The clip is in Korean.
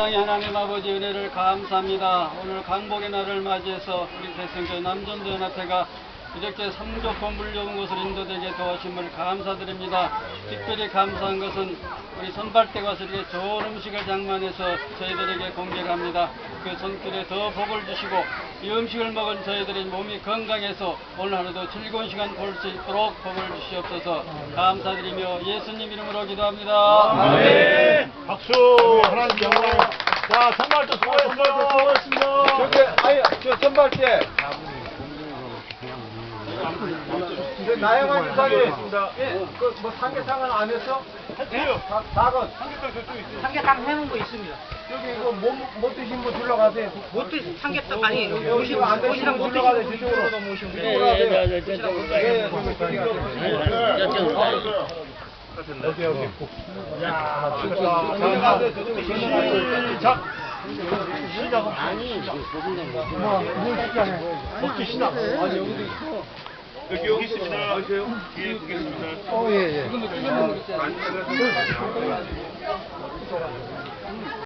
하나님 아버지 은혜를 감사합니다. 오늘 강복의 날을 맞이해서 우리 대성교회 남전도연합회가 이렇게 성적과 물려온 것을 인도되게 도와주심을 감사드립니다. 특별히 감사한 것은 우리 선발대 가서 이렇게 좋은 음식을 장만해서 저희들에게 공개를 합니다. 그 손길에 더 복을 주시고 이 음식을 먹은 저희들의 몸이 건강해서 오늘 하루도 즐거운 시간 볼 수 있도록 복을 주시옵소서 감사드리며 예수님 이름으로 기도합니다. 네. 박수! 하나님 영광. 자, 선발도 수고했어. 수고했습니다. 저기 아니 저 선발대 저 나영환 유사님 그뭐 삼계탕은 안 했어? 했어요. 닭- 닭은 삼계탕 저쪽에 있어요. 삼계탕 해놓은 거 있습니다. 저기 이거 못, 못 드신 분 들러가세요 못 드, 삼계탕 아니 여기 여기 모시고 안 되시면 모시랑 못 들러가세요 드시는 저쪽으로 분들도 모시고 예, 예, 예, 예, 예, 모시랑 못 예, 예, 드시는 저기, 저기. 오케이 오케이 야 좋다 들어가세요 저쪽으로 시작 시작은 뭐뭘 시작해. 먹기 시작. 아니 여기도 있어. 여기, 여기 있습니다. 뒤에 보겠습니다. 어 예 예